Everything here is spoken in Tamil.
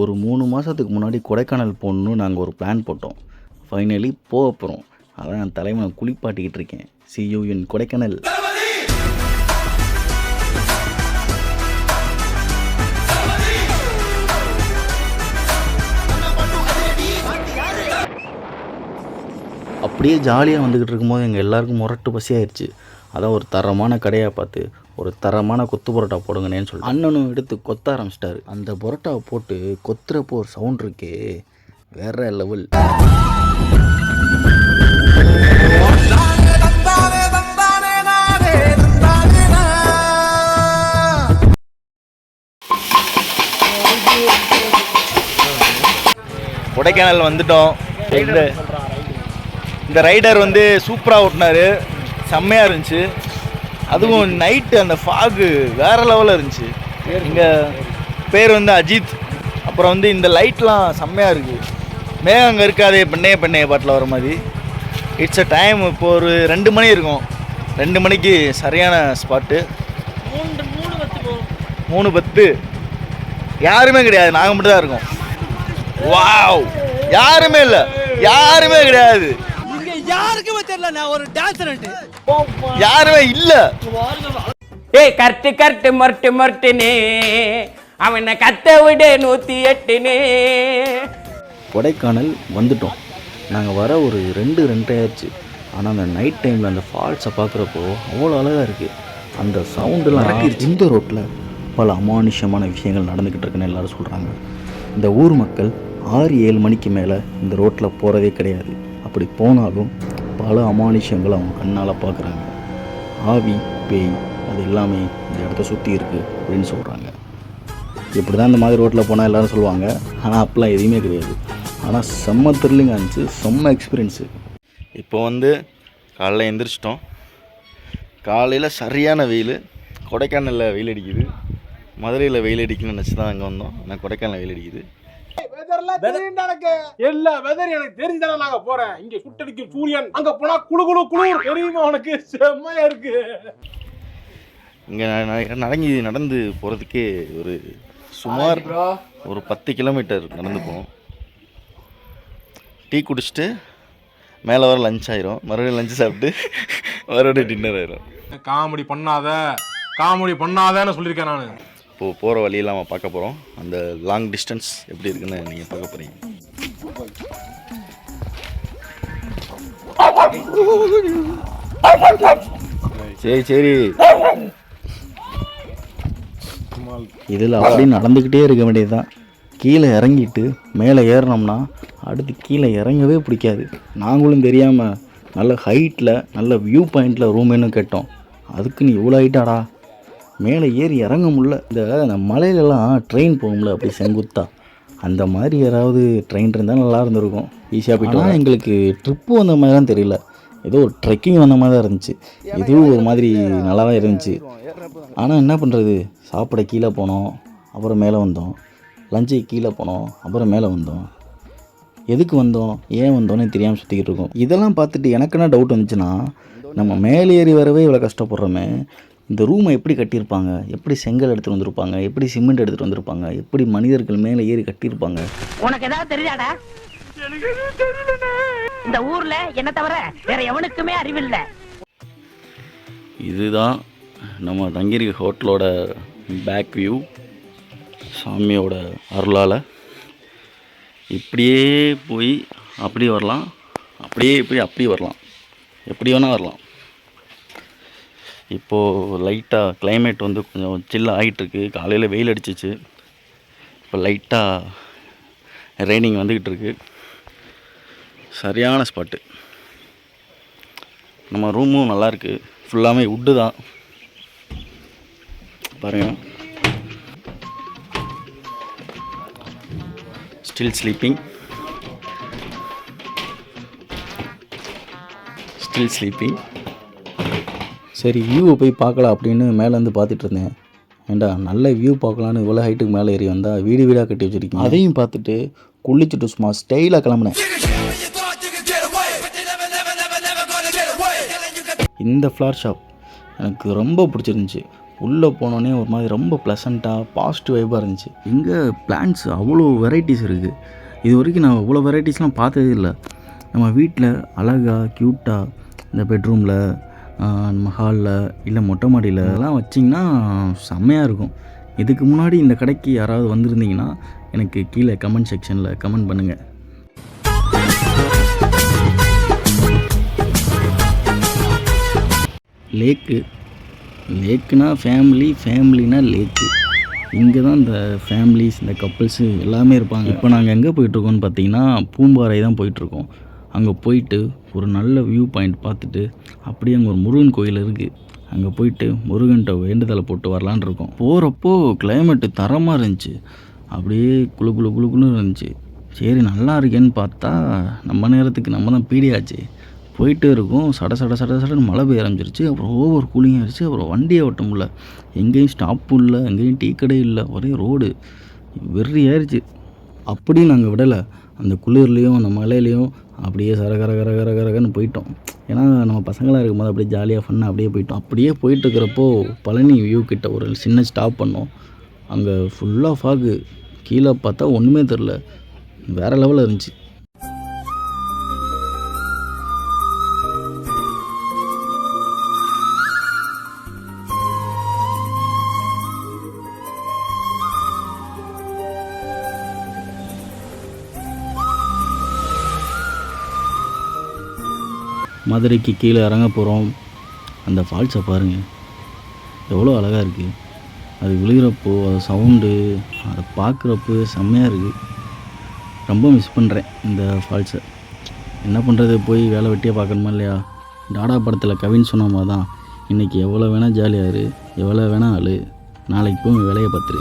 ஒரு மூணு மாதத்துக்கு முன்னாடி கொடைக்கானல் போகணுன்னு நாங்கள் ஒரு பிளான் போட்டோம். ஃபைனலி போக போகிறோம் அதான் நான் தலைவனை குளிப்பாட்டிக்கிட்டு இருக்கேன். See you in Kodaikanal. அப்படியே ஜாலியாக வந்துக்கிட்டு இருக்கும்போது எங்கள் எல்லாருக்கும் முரட்டு பசியாயிருச்சு அதான் ஒரு தரமான கடையாக பார்த்து ஒரு தரமான கொத்து பரோட்டா போடுங்கண்ணேன்னு சொல்லி அண்ணனும் எடுத்து கொத்த ஆரம்பிச்சிட்டாரு. அந்த பரோட்டாவை போட்டு கொத்துறப்போ ஒரு சவுண்ட் இருக்கே வேற லெவல். கொடைக்கானல் வந்துட்டோம். இந்த இந்த ரைடர் வந்து சூப்பராக ஓட்டினாரு. செம்மையாக இருந்துச்சு. அதுவும் நைட்டு அந்த ஃபாகு வேற லெவலில் இருந்துச்சு. இங்கே பேர் வந்து அஜித். அப்புறம் வந்து இந்த லைட்லாம் செம்மையாக இருக்குது மேகம் அங்கே இருக்காதே பெண்ணைய பெண்ணைய பாட்டில் வர மாதிரி. இட்ஸ் அ டைம் இப்போ ஒரு ரெண்டு மணி இருக்கும். ரெண்டு மணிக்கு சரியான ஸ்பாட்டு மூணு பத்து யாருமே கிடையாது. நாங்கள் மட்டும் தான் இருக்கோம். வாவ் யாருமே இல்ல. யாருமே கிடையாது. இங்க யாருக்குமே தெரியல. நான் ஒரு டான்சர் யாருமே இல்ல. ஏய் கரெக்டு கரெக்டு மொரட்டு மொரட்டுனே. அவனை கத்த விடு நூத்தி எட்டுனே. கொடைக்கானல் வந்துட்டோம். நாங்கள் வர ஒரு ரெண்டு ரெண்டரை ஆயிடுச்சு ஆனால் அந்த நைட் டைமில் அந்த ஃபால்ஸை பார்க்குறப்போ அவ்வளோ அழகாக இருக்குது அந்த சவுண்டெல்லாம் இந்த ரோட்டில் பல அமானுஷ்யமான விஷயங்கள் நடந்துக்கிட்டு இருக்குன்னு எல்லாரும் சொல்கிறாங்க இந்த ஊர் மக்கள் ஆறு ஏழு மணிக்கு மேலே இந்த ரோட்டில் போகிறதே கிடையாது. அப்படி போனாலும் பல அமானுஷ்யங்கள் அவங்க கண்ணால் பார்க்குறாங்க. ஆவி பேய் அது எல்லாமே இந்த இடத்த சுற்றி இருக்குது அப்படின்னு சொல்கிறாங்க இப்படி தான் இந்த மாதிரி ரோட்டில் போனால் எல்லோரும் சொல்லுவாங்க. ஆனால் அப்பெல்லாம் எதுவுமே கிடையாது. ஆனால் செம்ம த்ரில்லிங்காக இருந்துச்சு. செம்ம எக்ஸ்பீரியன்ஸு இப்போ வந்து காலைல எந்திரிச்சிட்டோம். காலையில் சரியான வெயில். கொடைக்கானலில் வெயில் அடிக்குது. மதுரையில் வெயில் அடிக்குன்னு நினச்சி தான் அங்கே வந்தோம். ஆனால் கொடைக்கானல் வெயில் அடிக்குது. எல்லா வெதர் எனக்கு தெரிஞ்சுதானே நாங்க போறேன். இங்க சுட்டடிக்கும் சூரியன். அங்க போனா குளு குளு குளு தெரியுமா உனக்கு? செம்மையா இருக்கு. இங்கே நடங்கி நடந்து போகிறதுக்கே ஒரு சுமார் ஒரு பத்து கிலோமீட்டர் நடந்து போவோம். டீ குடிச்சிட்டு மேலே வர லஞ்ச் ஆயிரும். மறுபடியும் லஞ்ச் சாப்பிட்டு மறுபடியும் டின்னர் ஆயிரும். காமெடி பண்ணாத. காமெடி பண்ணாதன்னு சொல்லியிருக்கேன் நானு. இப்போது போகிற வழியெல்லாம் நம்ம பார்க்க போகிறோம் அந்த லாங் டிஸ்டன்ஸ் எப்படி இருக்குன்னு நீங்கள் பார்க்க போகிறீங்க சரி சரி. இதில் அப்படி நடந்துக்கிட்டே இருக்க வேண்டியது தான் கீழே இறங்கிட்டு மேலே ஏறினோம்னா அடுத்து கீழே இறங்கவே பிடிக்காது. நாங்களும் தெரியாமல் நல்ல ஹைட்டில் நல்ல வியூ பாயிண்டில் ரூம் வேணும் கேட்டோம். அதுக்கு நீ இவ்வளோ ஹைட்டாடா மேலே ஏறி இறங்க முடியல. இந்த மலையிலலாம் ட்ரெயின் போகும்ல அப்படி செங்குத்தா. அந்த மாதிரி யாராவது ட்ரெயின் இருந்தால் நல்லா இருந்திருக்கும். ஈஸியாக போயிட்டு எங்களுக்கு ட்ரிப்பு வந்த மாதிரி தான் தெரியல. ஏதோ ஒரு ட்ரெக்கிங் வந்த மாதிரி தான் இருந்துச்சு. இதுவும் ஒரு மாதிரி நல்லா தான் இருந்துச்சு. ஆனால் என்ன பண்ணுறது சாப்பிட கீழே போனோம் அப்புறம் மேலே வந்தோம். லஞ்சுக்கு கீழே போனோம் அப்புறம் மேலே வந்தோம். எதுக்கு வந்தோம்? ஏன் வந்தோன்னு தெரியாமல் சுற்றிக்கிட்டு இருக்கோம். இதெல்லாம் பார்த்துட்டு எனக்கு என்ன டவுட் வந்துச்சுன்னா நம்ம மேலே ஏறி வரவே இவ்வளோ கஷ்டப்படுறோமே. இந்த ரூமை எப்படி கட்டியிருப்பாங்க? எப்படி செங்கல் எடுத்துகிட்டு வந்திருப்பாங்க? எப்படி சிமெண்ட் எடுத்துகிட்டு வந்திருப்பாங்க? எப்படி மனிதர்கள் மேலே ஏறி கட்டியிருப்பாங்க? உனக்கு ஏதாவது தெரியாடா இந்த ஊர்ல என்ன தவிர வேற எவனுக்குமே அறிவில்லை. இதுதான் நம்ம தங்கியிருக்க ஹோட்டலோட பேக் வியூ சாமியோட அருளால். இப்படியே போய் அப்படியே வரலாம். அப்படியே போய் அப்படியே வரலாம். எப்படி வேணால் வரலாம். இப்போது லைட்டாக கிளைமேட் வந்து கொஞ்சம் சில்லாக ஆகிட்டுருக்கு காலையில் வெயில் அடிச்சிச்சு. இப்போ லைட்டாக ரெய்னிங் வந்துக்கிட்டு இருக்கு சரியான ஸ்பாட்டு நம்ம ரூமும் நல்லாயிருக்கு ஃபுல்லாமே உட்டு தான். பாருங்கள் ஸ்டில் ஸ்லீப்பிங் ஸ்டில் ஸ்லீப்பிங் சரி வியூவை போய் பார்க்கலாம் அப்படின்னு மேலேருந்து பார்த்துட்டு இருந்தேன். ஏண்டா நல்ல வியூ பார்க்கலான்னு இவ்வளோ ஹைட்டுக்கு மேலே ஏறி வந்தால் வீடு வீடாக கட்டி வச்சிருக்கீங்க. அதையும் பார்த்துட்டு குளிச்சுட்டு சும்மா ஸ்டைலாக கிளம்புனேன். இந்த ஃப்ளார் ஷாப் எனக்கு ரொம்ப பிடிச்சிருந்துச்சி. உள்ளே போனோடனே ஒரு மாதிரி ரொம்ப ப்ளசண்ட்டாக பாசிட்டிவ் வைப்பாக இருந்துச்சு. இங்கே பிளான்ஸ் அவ்வளோ வெரைட்டிஸ் இருக்குது இது வரைக்கும் நான் அவ்வளோ வெரைட்டிஸ்லாம் பார்த்ததே இல்லை. நம்ம வீட்டில் அழகாக க்யூட்டாக இந்த பெட்ரூமில் நம்ம ஹாலில் இல்லை மொட்டை மாடியில் இதெல்லாம் வச்சிங்கன்னா செம்மையாக இருக்கும். இதுக்கு முன்னாடி இந்த கடைக்கு யாராவது வந்திருந்தீங்கன்னா எனக்கு கீழே கமெண்ட் செக்ஷனில் கமெண்ட் பண்ணுங்கள் லேக்கு லேக்குனா ஃபேமிலி ஃபேமிலினா லேக்கு இங்கே தான் இந்த ஃபேமிலிஸ் இந்த கப்புள்ஸு எல்லாமே இருப்பாங்க. இப்போ நாங்கள் எங்கே போயிட்டுருக்கோம்னு பார்த்தீங்கன்னா பூம்பாறை தான் போயிட்டுருக்கோம் அங்கே போயிட்டு ஒரு நல்ல வியூ பாயிண்ட் பார்த்துட்டு அப்படியே அங்கே ஒரு முருகன் கோயில் இருக்குது அங்கே போயிட்டு முருகன்கிட்ட வேண்டுதலை போட்டு வரலான்னு இருக்கோம். போகிறப்போ கிளைமேட்டு தரமாக இருந்துச்சு. அப்படியே குளு குளு குளு குளுன்னு இருந்துச்சு. சரி நல்லா இருக்கேன்னு பார்த்தா நம்ம நேரத்துக்கு நம்ம தான் பீடியாச்சு. போயிட்டு இருக்கும். சட சட சட சடன்னு மழை பெய்ய ஆரம்பிச்சிருச்சு. அப்புறம் ஓவர் கூலிங் ஆயிடுச்சு அப்புறம் வண்டியை ஓட்ட முடியல. எங்கேயும் ஸ்டாப்பும் இல்லை. எங்கேயும் டீ கடை இல்லை. ஒரே ரோடு வெறி ஆயிடுச்சு அப்படி நாங்கள் விடலை. அந்த குளிர்லேயும் அந்த மழையிலையும் அப்படியே சர கர கர கர கரகன்னு போயிட்டோம். ஏன்னா நம்ம பசங்களாக இருக்கும்போது அப்படியே ஜாலியாக ஃபன்னாக அப்படியே போயிட்டோம். அப்படியே போயிட்டு இருக்கிறப்போ பழனி வியூ கிட்ட ஒரு சின்ன ஸ்டாப் பண்ணோம். அங்கே ஃபுல்லாக ஃபாகு கீழே பார்த்தா ஒன்றுமே தெரில வேறு லெவலில் இருந்துச்சு. மதுரைக்கு கீழே இறங்க போகிறோம் அந்த ஃபால்ஸை பாருங்கள் எவ்வளோ அழகாக இருக்குது அது விழுகிறப்போ அது சவுண்டு அதை பார்க்குறப்போ செம்மையாக இருக்குது ரொம்ப மிஸ் பண்ணுறேன் இந்த ஃபால்ஸை என்ன பண்ணுறது போய் வேலை வெட்டியே பார்க்கணுமா இல்லையா? டாடா படத்தில் கவின் சொன்ன மாதிரி தான் இன்றைக்கி எவ்வளோ வேணால் ஜாலியாக இரு எவ்வளோ வேணால் ஆளு நாளைக்கு போய் வேலையை பார்த்துரு.